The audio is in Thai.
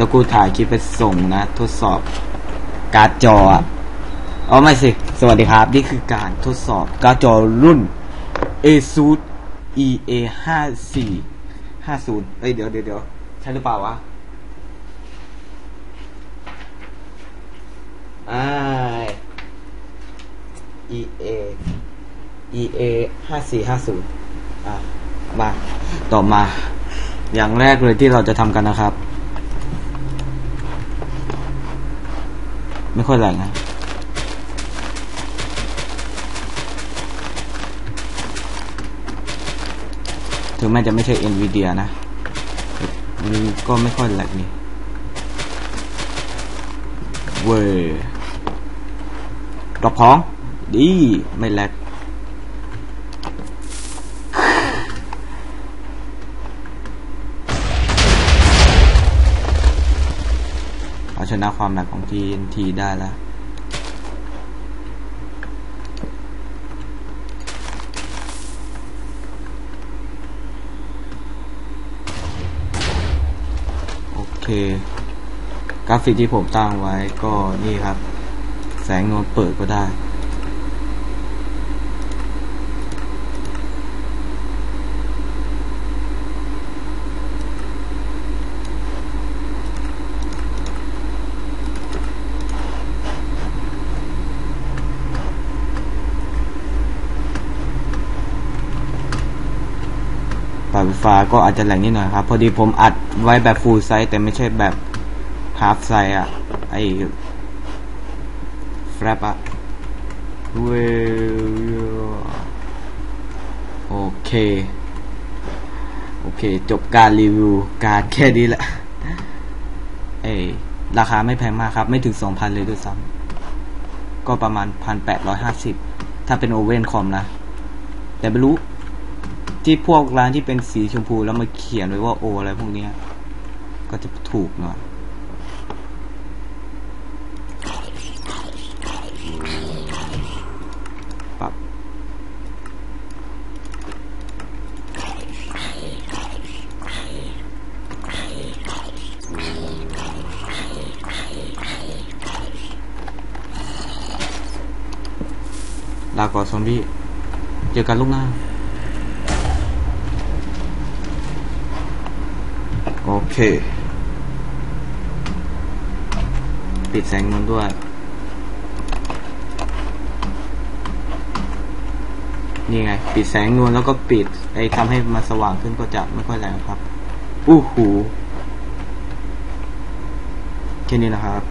ดี๋ยวกูถ่ายคลิปไปส่งนะ ทดสอบการ์ดจออ๋อไม่สิ สวัสดีครับ นี่คือการทดสอบการ์ดจอรุ่น ASUS EA 5 4 50เอ้ยเดี๋ยวเดี๋ยวเดี๋ยวใช่หรือเปล่าวะอ่า EA EA 5 4 5 0อะมา ต่อมา อย่างแรกเลยที่เราจะทำกันนะครับ ไม่ค่อยแรงนะถึงแม้จะไม่ใช่ NVIDIA นะมันก็ไม่ค่อยแหลกนี่เว้ยดอกของ ดี ไม่แหลก เอา ชนะความหนักของ TNT ได้แล้วโอเคกราฟิกที่ผมตั้งไว้ก็นี่ครับ แสงนวลเปิดก็ได้ ไฟฟ้าก็อาจจะแหลงนิดหน่อยครับ พอดีผมอัดไว้แบบฟูลไซส์แต่ไม่ใช่แบบฮา f ไซส์อะไอ้แฟลปอะเวลโอเค โอเค จบการรีวิวการแค่นี้แหละ เอราคาไม่แพงมากครับ ไม่ถึง 2,000 เลยด้วยซ้ำก็ประมาณ 1,850 ถ้าเป็นโอเว่นคอมนะ แต่ไม่รู้ ที่พวกร้านที่เป็นสีชมพูแล้วมาเขียนไว้ว่าโออะไรพวกเนี้ย ก็จะถูกหน่อยปรับลาก่อนซอมบี้เจอกันลูกหน้า โอเค ปิดแสงนวลด้วย นี่ไง ปิดแสงนวลแล้วก็ปิด ไอ้ทำให้มันสว่างขึ้นก็จะไม่ค่อยแรงครับอู้หูแค่นี้นะครับ